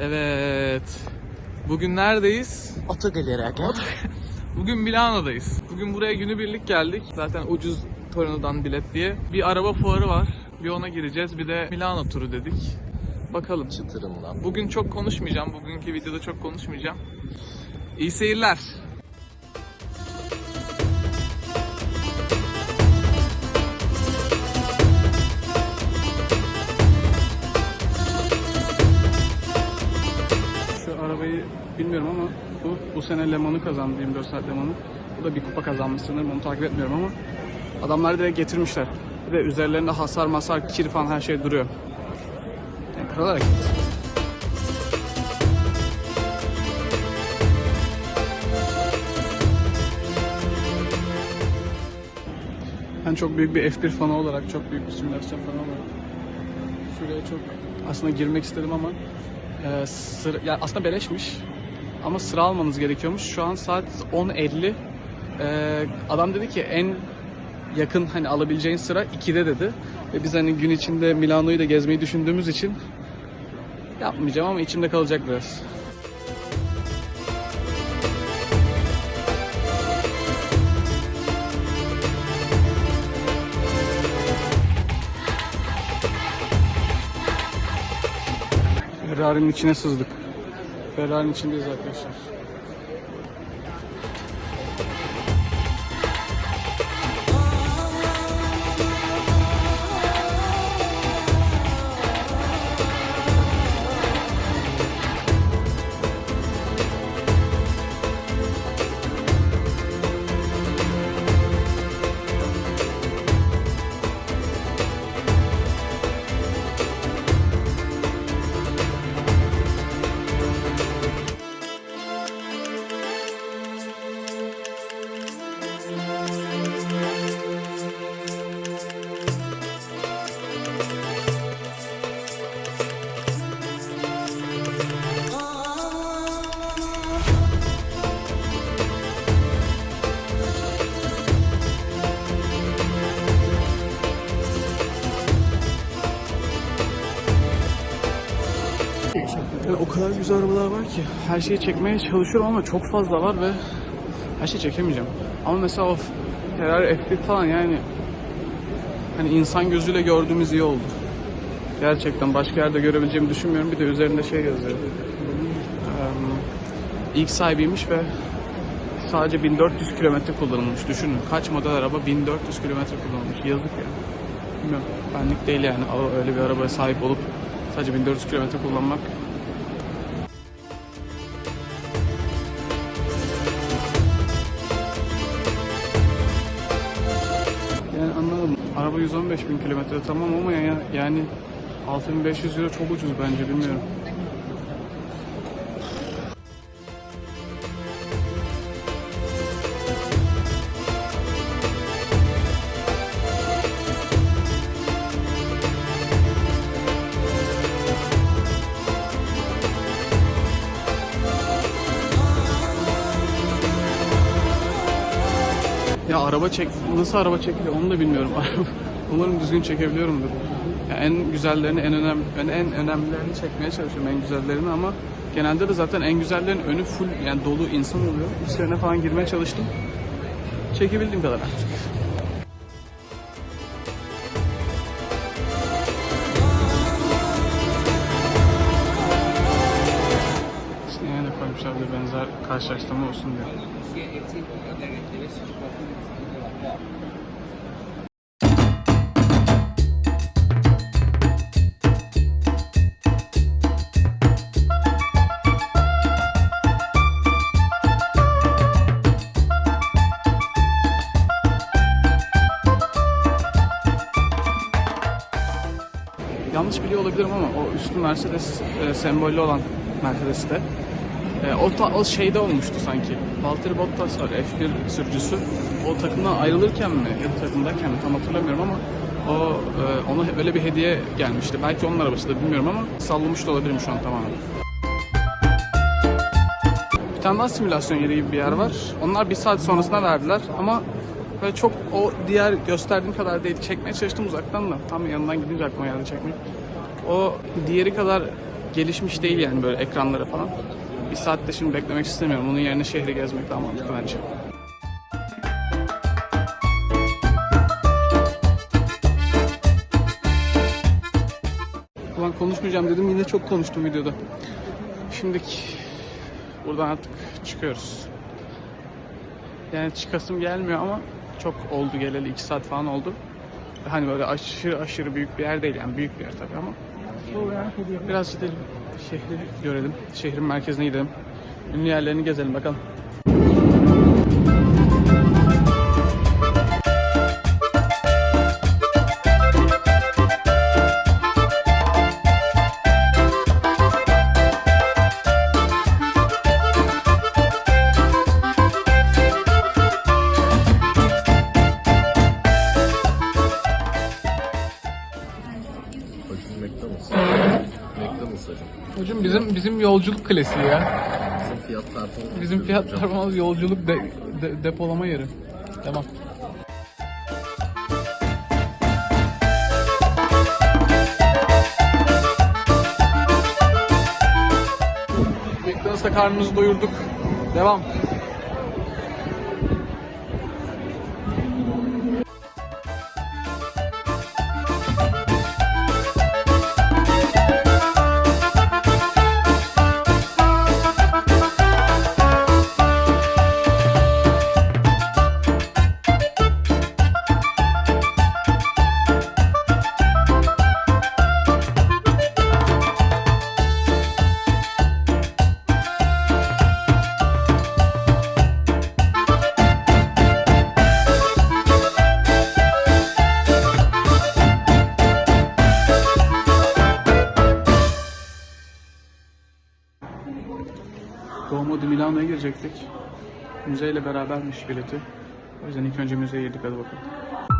Evet. Bugün neredeyiz? Otogaleri aga. Bugün Milano'dayız. Bugün buraya günübirlik geldik. Zaten ucuz Torino'dan bilet diye. Bir araba fuarı var. Bir ona gireceğiz. Bir de Milano turu dedik. Bakalım. Çıtırından. Bugün çok konuşmayacağım. Bugünkü videoda çok konuşmayacağım. İyi seyirler. Sene Le Mans'ı kazandı 24 saat Le. Bu da bir kupa kazanmış sanırım onu takip etmiyorum ama adamlar direkt getirmişler. Bir de üzerlerinde hasar masar kir falan her şey duruyor. Yani kral hareket. Ben çok büyük bir F1 fanı olarak, çok büyük bir simülasyon fanı olarak şuraya çok aslında girmek istedim ama e, sıra, ya aslında beleşmiş ama sıra almanız gerekiyormuş. Şu an saat 10.50. E, adam dedi ki en yakın hani alabileceğin sıra 2'de dedi. Ve biz hani gün içinde Milano'yu da gezmeyi düşündüğümüz için yapmayacağım ama içimde kalacak biraz. Ferrari'nin içine sızdık. Ferrari'nin içindeyiz arkadaşlar. Kadar güzel arabalar var ki her şeyi çekmeye çalışıyorum ama çok fazla var ve her şeyi çekemeyeceğim. Ama mesela o Ferrari F1 falan yani hani insan gözüyle gördüğümüz iyi oldu. Gerçekten başka yerde görebileceğimi düşünmüyorum. Bir de üzerinde şey yazıyor. Eee, ilk sahibiymiş ve sadece 1400 kilometre kullanılmış. Düşünün kaç model araba 1400 kilometre kullanılmış. Yazık ya. Bilmiyorum. Benlik değil yani. Öyle bir arabaya sahip olup sadece 1400 kilometre kullanmak Araba 115 bin kilometre tamam ama ya, yani 6500 euro çok ucuz bence bilmiyorum. Ya araba çek nasıl araba çekiliyor onu da bilmiyorum. Umarım düzgün çekebiliyorumdur. Ya en güzellerini, en önem en, en önemlilerini çekmeye çalışıyorum en güzellerini ama genelde de zaten en güzellerin önü full yani dolu insan oluyor. İçlerine falan girmeye çalıştım. Çekebildiğim kadar artık. İşte yani koymuşlar benzer karşılaştırma olsun diye. Mercedes e, sembollü olan Mercedes'te e, o, ta- o şeyde olmuştu sanki. Valtteri Bottas var F1 sürücüsü. O takımdan ayrılırken mi ya da takımdayken mi tam hatırlamıyorum ama o e, ona öyle bir hediye gelmişti. Belki onun arabası da bilmiyorum ama sallamış da olabilirim şu an tamamen. Bir tane daha simülasyon yeri gibi bir yer var. Onlar bir saat sonrasına verdiler ama böyle çok o diğer gösterdiğim kadar değil. Çekmeye çalıştım uzaktan da. Tam yanından gidince aklıma geldi çekmek. O diğeri kadar gelişmiş değil yani böyle ekranları falan. Bir saatte şimdi beklemek istemiyorum. Onun yerine şehri gezmek daha mantıklı bence. Ulan konuşmayacağım dedim yine çok konuştum videoda. Şimdiki buradan artık çıkıyoruz. Yani çıkasım gelmiyor ama çok oldu geleli 2 saat falan oldu. Hani böyle aşırı aşırı büyük bir yer değil yani büyük bir yer tabii ama biraz gidelim şehri görelim. Şehrin merkezine gidelim. Ünlü yerlerini gezelim bakalım. Yolculuk klasiği ya. Bizim fiyat performans. Bizim fiyat performans yolculuk de- de- depolama yeri. Tamam. McDonald's'ta karnımızı doyurduk. Devam. Duomo di Milano'ya girecektik. Müzeyle berabermiş bileti. O yüzden ilk önce müzeye girdik hadi bakalım.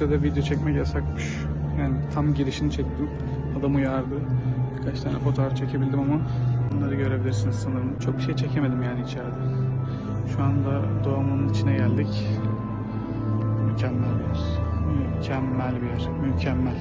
Müzede video çekmek yasakmış. Yani tam girişini çektim. Adam uyardı. Birkaç tane fotoğraf çekebildim ama bunları görebilirsiniz sanırım. Çok şey çekemedim yani içeride. Şu anda doğumunun içine geldik. Mükemmel bir yer. Mükemmel bir yer. Mükemmel.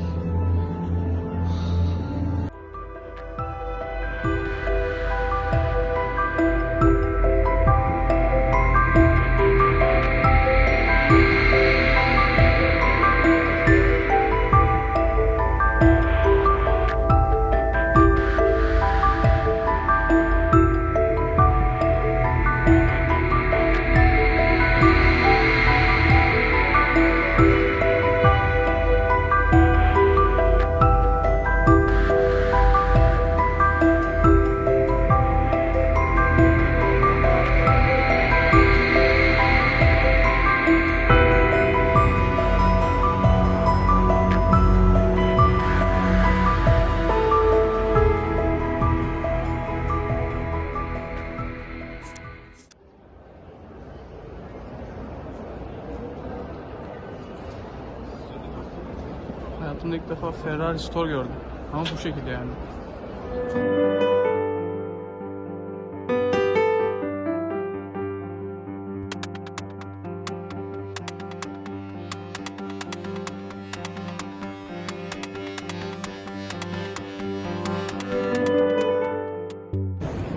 Ferrari Store gördüm. Ama bu şekilde yani.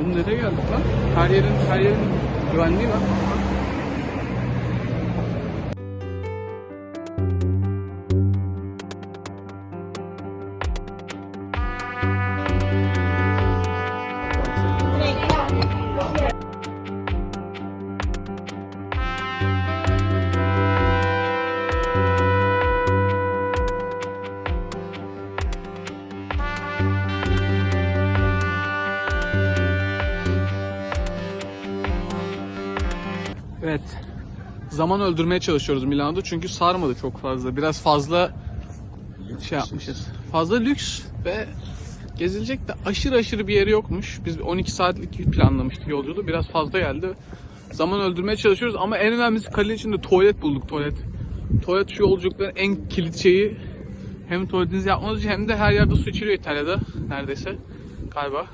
Oğlum nereye geldik lan? Her yerin her yerin güvenliği var. Evet. Zaman öldürmeye çalışıyoruz Milano'da çünkü sarmadı çok fazla. Biraz fazla şey yapmışız. Fazla lüks ve gezilecek de aşırı aşırı bir yeri yokmuş. Biz 12 saatlik planlamıştık yolculuğu. Biraz fazla geldi. Zaman öldürmeye çalışıyoruz ama en önemlisi kalenin içinde tuvalet bulduk tuvalet. Tuvalet şu yolculukların en kilit şeyi. Hem tuvaletinizi yapmanız için hem de her yerde su içiliyor İtalya'da neredeyse galiba.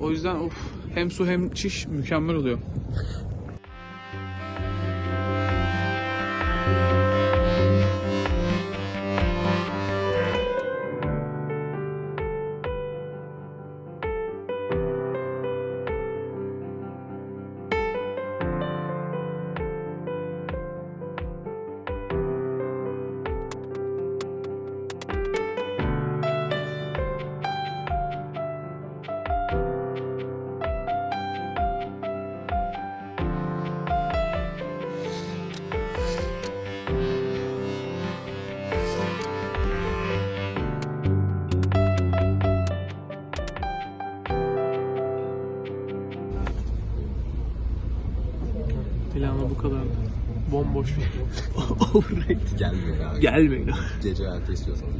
O yüzden of hem su hem çiş mükemmel oluyor. Milano bu kadar bomboş bir overrated. Gelmiyor abi. Gelmeyin. Gece hayatı istiyorsanız.